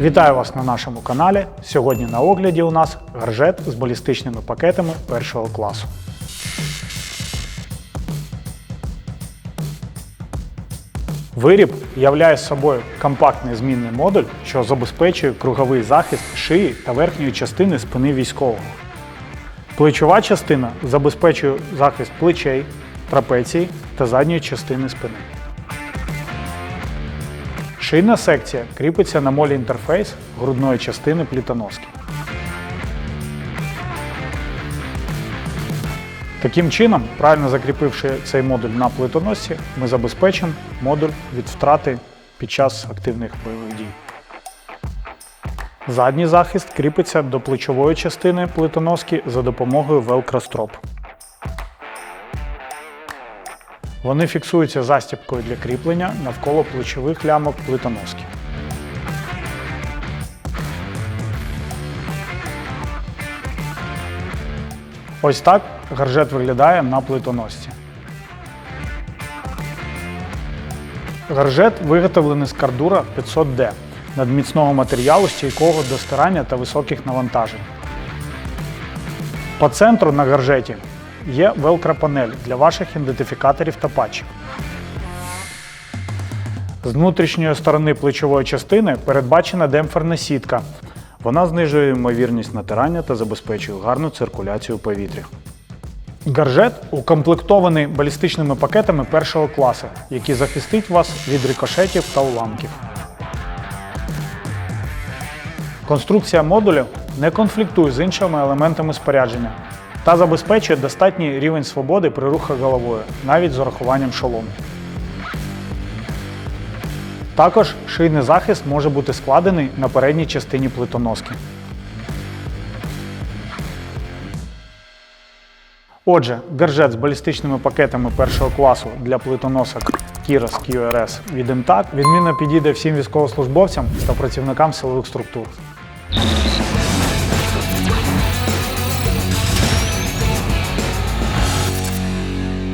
Вітаю вас на нашому каналі. Сьогодні на огляді у нас гаржет з балістичними пакетами першого класу. Виріб являє собою компактний змінний модуль, що забезпечує круговий захист шиї та верхньої частини спини військового. Плечова частина забезпечує захист плечей, трапеції та задньої частини спини. Шийна секція кріпиться на молі інтерфейс грудної частини плітоноски. Таким чином, правильно закріпивши цей модуль на плитоносці, ми забезпечимо модуль від втрати під час активних бойових дій. Задній захист кріпиться до плечової частини плитоноски за допомогою велкростроп. Вони фіксуються застібкою для кріплення навколо плечових лямок плитоноски. Ось так гаржет виглядає на плитоносці. Гаржет виготовлений з кардура 500D надміцного матеріалу стійкого до стирання та високих навантажень. По центру на гаржеті є велкропанель для ваших ідентифікаторів та патчів. З внутрішньої сторони плечової частини передбачена демпферна сітка. Вона знижує ймовірність натирання та забезпечує гарну циркуляцію повітря. Гаржет укомплектований балістичними пакетами першого класу, які захистить вас від рикошетів та уламків. Конструкція модулю не конфліктує з іншими елементами спорядження та забезпечує достатній рівень свободи при рухах головою, навіть з урахуванням шолому. Також шийний захист може бути складений на передній частині плитоноски. Отже, гаржет з балістичними пакетами першого класу для плитоносок Kiros QRS від МТАК відмінно підійде всім військовослужбовцям та працівникам силових структур.